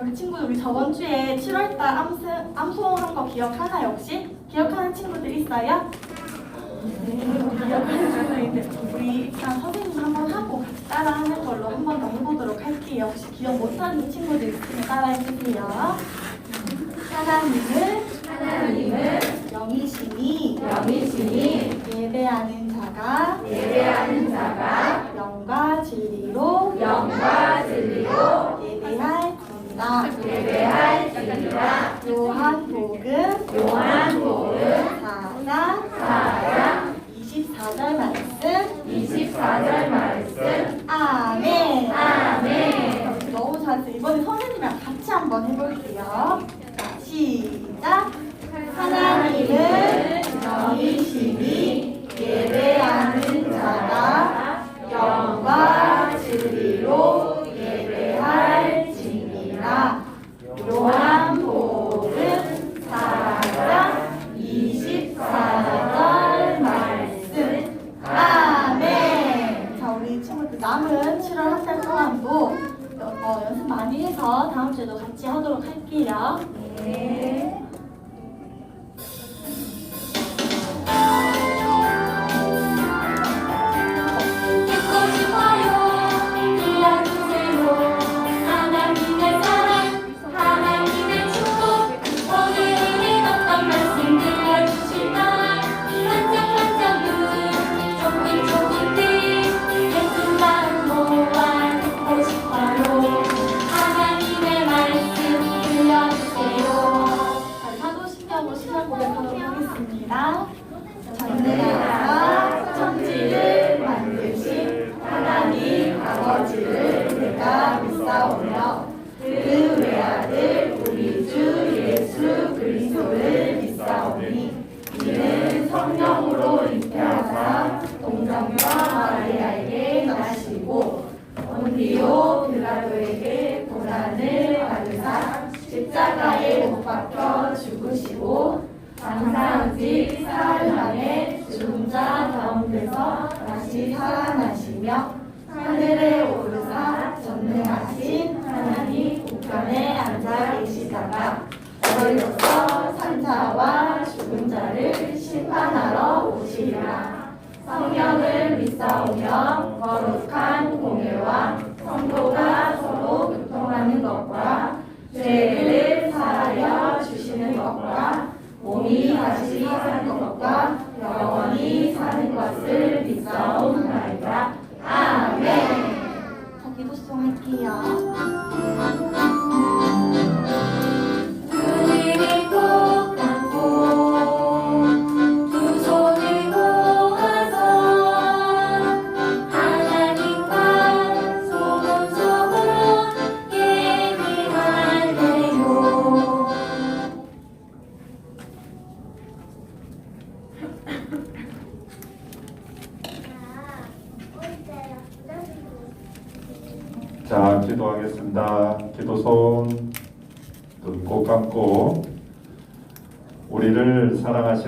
우리 친구들 우리 저번 주에 7월달 암수, 암수한 거 기억하나 역시? 기억하는 친구들 있어요? 네, 기억하는 친구들 우리 일단 선생님 한번 하고 따라하는 걸로 한 번 더 해보도록 할게요. 혹시 기억 못하는 친구들 있으면 따라해주세요. 하나님을 하나님을 영이시니 영이시니 예배하는 자가 예배하는 자가 영과 진리로 영과 진리로 예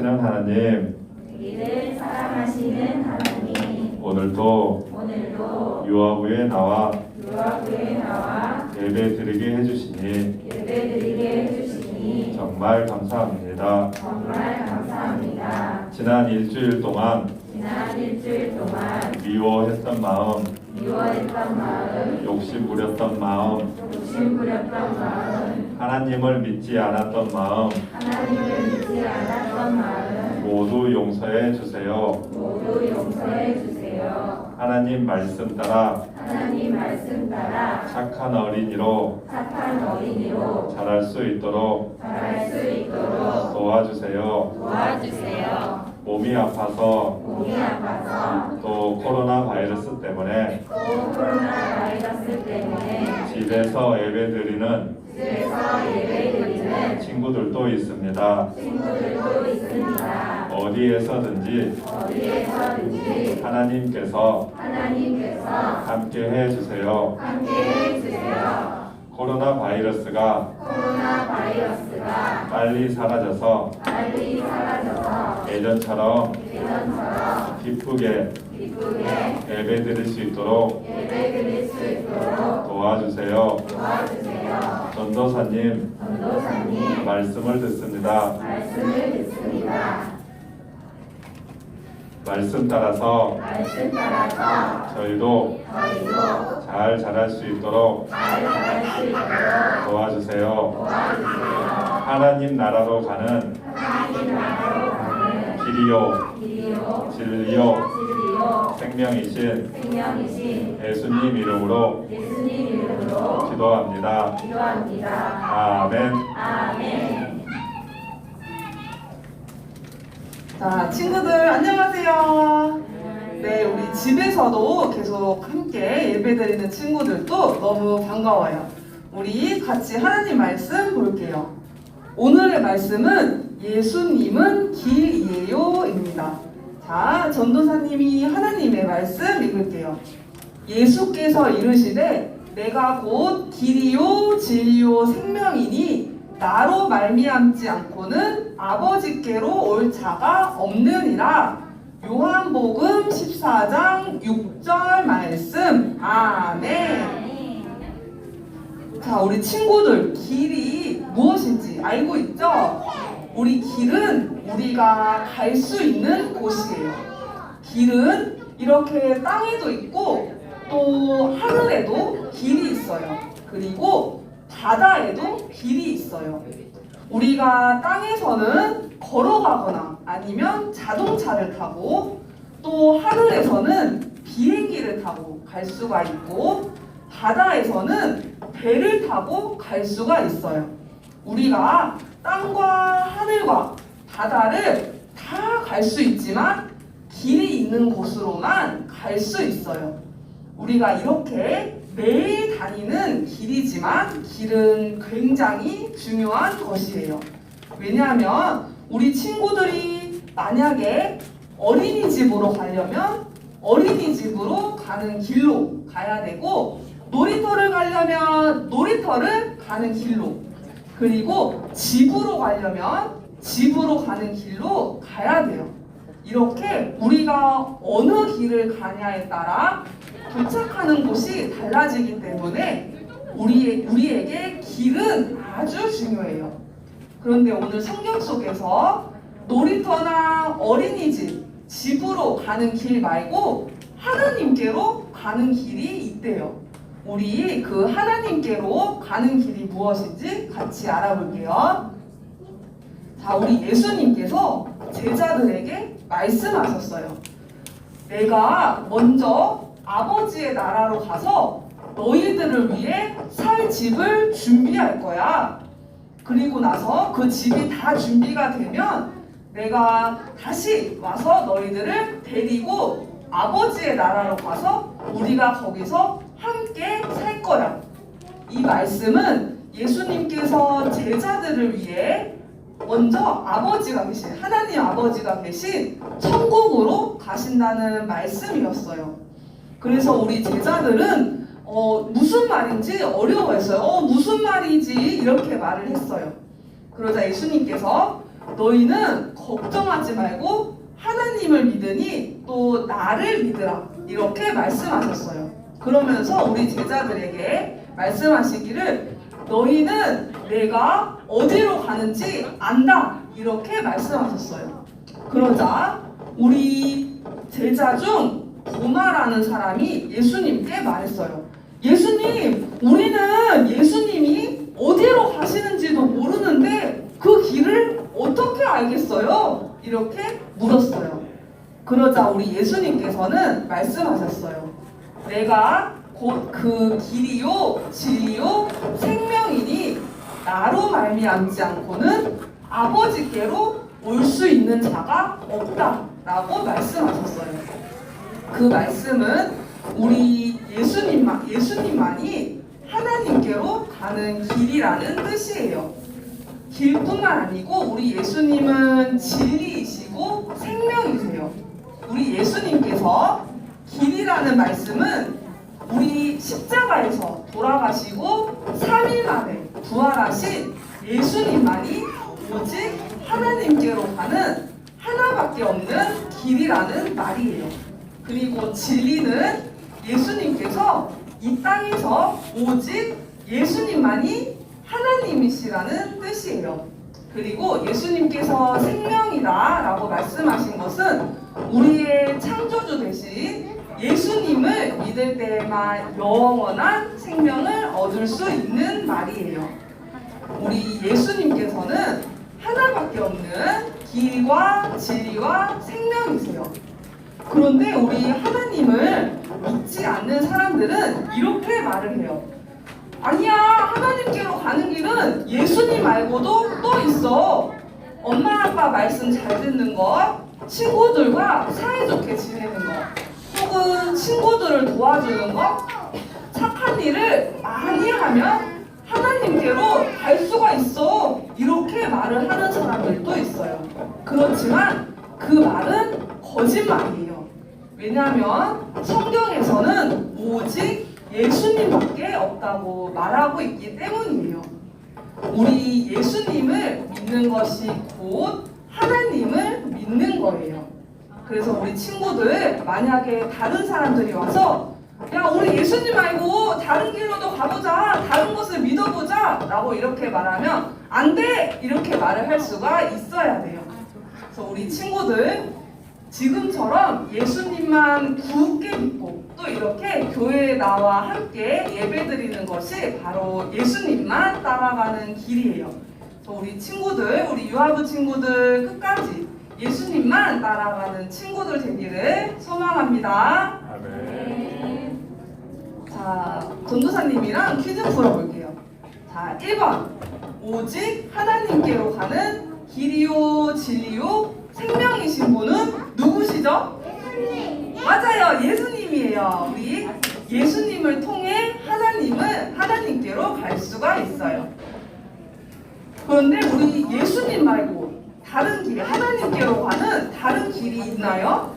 사랑하시는 하나님, 우리를 사랑하시는 하나님. 오늘도 오늘도 유아부에 나와 유아부에 나와 예배 드리게 해주시니 예배드리게 해주시니 정말 감사합니다. 정말 감사합니다. 지난 일주일 동안 지난 일주일 동안 미워했던 마음, 미워했던 마음 욕심 부렸던 마음, 욕심 부렸던 마음 하나님을 믿지 않았던 마음 하나님을 믿지 않았던 마음 모두 용서해 주세요. 모두 용서해 주세요 하나님 말씀 따라 하나님 말씀 따라 착한 어린이로 착한 어린이로 자랄 수 있도록 자랄 수 있도록 도와주세요. 도와주세요 몸이 아파서 몸이 아파서 또 코로나 바이러스 때문에 또 코로나 바이러스 때문에 집에서 예배드리는 집에서 예배드리는 친구들도 있습니다. 친구들도 있습니다. 어디에서든지 어디에서든지 하나님께서 하나님께서 함께 해주세요. 함께 해주세요. 코로나 바이러스가 코로나 바이러스가 빨리 사라져서 빨리 사라져서 예전처럼 기쁘게 예배 드릴 수 있도록 도와주세요. 전도사님. 말씀을 듣습니다. 말씀 따라서 말씀 따라서 저희도 저희도 잘 자랄 수 있도록 잘 자랄 수 있도록 도와주세요. 도와주세요. 하나님 나라로 가는 하나님 나라로 가는 길이요 진리요 진리요 생명이신 생명이신 예수님 이름으로 예수님 이름으로 기도합니다. 기도합니다. 아멘. 아멘. 자, 친구들 안녕하세요. 네, 우리 집에서도 계속 함께 예배드리는 친구들도 너무 반가워요. 우리 같이 하나님 말씀. 오늘의 말씀은 예수님은 길이에요입니다. 자, 전도사님이 하나님의 말씀 읽을게요. 예수께서 이르시되 내가 곧 길이요 진리요 생명이니 나로 말미암지 않고는 아버지께로 올 자가 없느니라. 요한복음 14장 6절 말씀. 아멘. 자, 우리 친구들 길이 무엇인지 알고 있죠? 우리 길은 우리가 갈 수 있는 곳이에요. 길은 이렇게 땅에도 있고 또 하늘에도 길이 있어요. 그리고 바다에도 길이 있어요. 우리가 땅에서는 걸어가거나 아니면 자동차를 타고 또 하늘에서는 비행기를 타고 갈 수가 있고 바다에서는 배를 타고 갈 수가 있어요. 우리가 땅과 하늘과 바다를 다 갈 수 있지만 길이 있는 곳으로만 갈 수 있어요. 우리가 이렇게 매일 다니는 길이지만 길은 굉장히 중요한 것이에요. 왜냐하면 우리 친구들이 만약에 어린이집으로 가려면 어린이집으로 가는 길로 가야 되고 놀이터를 가려면 놀이터를 가는 길로 그리고 집으로 가려면 집으로 가는 길로 가야 돼요. 이렇게 우리가 어느 길을 가냐에 따라 도착하는 곳이 달라지기 때문에 우리, 우리에게 길은 아주 중요해요. 그런데 오늘 성경 속에서 놀이터나 어린이집, 집으로 가는 길 말고 하나님께로 가는 길이 있대요. 우리 그 하나님께로 가는 길이 무엇인지 같이 알아볼게요. 자, 우리 예수님께서 제자들에게 말씀하셨어요. 내가 먼저 아버지의 나라로 가서 너희들을 위해 살 집을 준비할 거야. 그리고 나서 그 집이 다 준비가 되면 내가 다시 와서 너희들을 데리고 아버지의 나라로 가서 우리가 거기서 함께 살 거야. 이 말씀은 예수님께서 제자들을 위해 먼저 아버지가 계신 하나님 아버지가 계신 천국으로 가신다는 말씀이었어요. 그래서 우리 제자들은 어, 무슨 말인지 어려워했어요. 어, 무슨 말이지? 이렇게 말을 했어요. 그러자 예수님께서 너희는 걱정하지 말고 하나님을 믿으니 또 나를 믿으라. 이렇게 말씀하셨어요. 그러면서 우리 제자들에게 말씀하시기를 너희는 내가 어디로 가는지 안다. 이렇게 말씀하셨어요. 그러자 우리 제자 중 도마라는 사람이 예수님께 말했어요. 예수님, 우리는 예수님이 어디로 가시는지도 모르는데 그 길을 어떻게 알겠어요? 이렇게 물었어요. 그러자 우리 예수님께서는 말씀하셨어요. 내가 곧 그 길이요, 진리요, 생명이니 나로 말미암지 않고는 아버지께로 올 수 있는 자가 없다라고 말씀하셨어요. 그 말씀은 우리 예수님만 예수님만이 하나님께로 가는 길이라는 뜻이에요. 길뿐만 아니고 우리 예수님은 진리이시고 생명이세요. 우리 예수님께서 길이라는 말씀은 우리 십자가에서 돌아가시고 3일 만에 부활하신 예수님만이 오직 하나님께로 가는 하나밖에 없는 길이라는 말이에요. 그리고 진리는 예수님께서 이 땅에서 오직 예수님만이 하나님이시라는 뜻이에요. 그리고 예수님께서 생명이다 라고 말씀하신 것은 우리의 창조주 대신 예수님을 믿을 때에만 영원한 생명을 얻을 수 있는 말이에요. 우리 예수님께서는 하나밖에 없는 길과 진리와 생명이세요. 그런데 우리 하나님을 믿지 않는 사람들은 이렇게 말을 해요. 아니야, 하나님께로 가는 길은 예수님 말고도 또 있어. 엄마 아빠 말씀 잘 듣는 것, 친구들과 사이좋게 지내는 것, 혹은 친구들을 도와주는 것, 착한 일을 많이 하면 하나님께로 갈 수가 있어. 이렇게 말을 하는 사람들도 있어요. 그렇지만 그 말은 거짓말이에요. 왜냐하면 성경에서는 오직 예수님밖에 없다고 말하고 있기 때문이에요. 우리 예수님을 믿는 것이 곧 하나님을 믿는 거예요. 그래서 우리 친구들 만약에 다른 사람들이 와서 야 우리 예수님 말고 다른 길로도 가보자 다른 것을 믿어보자 라고 이렇게 말하면 안 돼! 이렇게 말을 할 수가 있어야 돼요. 그래서 우리 친구들 지금처럼 예수님만 굳게 믿고 또 이렇게 교회에 나와 함께 예배 드리는 것이 바로 예수님만 따라가는 길이에요. 그래서 우리 친구들 우리 유아부 친구들 끝까지 예수님만 따라가는 친구들 되기를 소망합니다. 아멘. 자, 전도사님이랑 퀴즈 풀어볼게요. 자, 1번. 오직 하나님께로 가는 길이요, 진리요, 생명이신 분은 누구시죠? 맞아요. 예수님이에요. 우리 예수님을 통해 하나님은 하나님께로 갈 수가 있어요. 그런데 우리 예수님 말고 다른 길, 하나님께로 가는 다른 길이 있나요?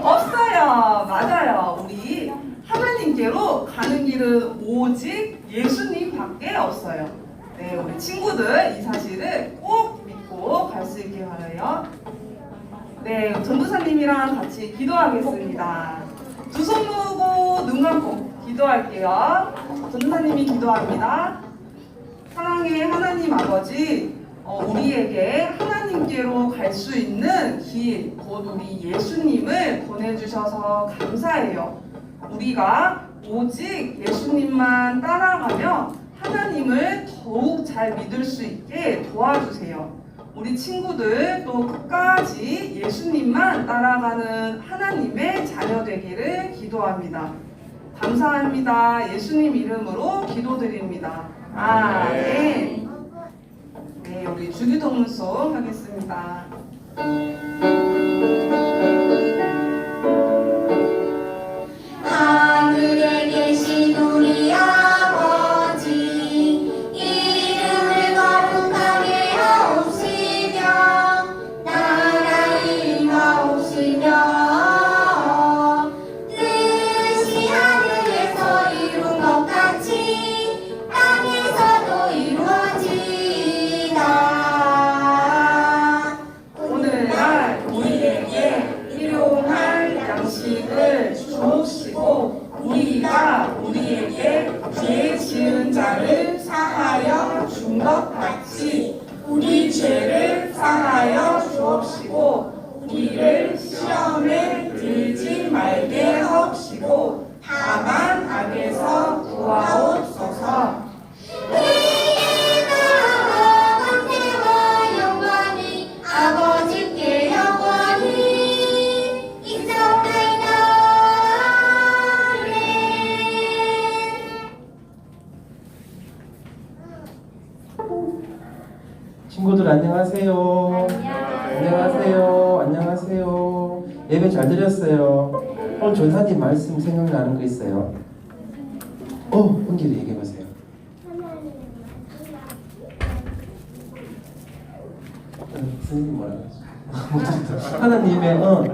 없어요. 맞아요. 우리 하나님께로 가는 길은 오직 예수님밖에 없어요. 네, 우리 친구들 이 사실을 꼭 믿고 갈 수 있길 바라요. 네, 전도사님이랑 같이 기도하겠습니다. 두 손 모으고 눈 감고 기도할게요. 전도사님이 기도합니다. 사랑의 하나님 아버지, 어, 우리에게 하나님께로 갈 수 있는 길, 곧 우리 예수님을 보내주셔서 감사해요. 우리가 오직 예수님만 따라가며 하나님을 더욱 잘 믿을 수 있게 도와주세요. 우리 친구들 또 끝까지 예수님만 따라가는 하나님의 자녀 되기를 기도합니다. 감사합니다. 예수님 이름으로 기도드립니다. 아멘. 네, 우리 주기도문송 하겠습니다. 잘 드렸어요. 오늘 전사님 말씀 생각나는 거 있어요? 어, 은길이 얘기해 보세요. 어, 선생님 뭐라고 했어? 하나님의 어,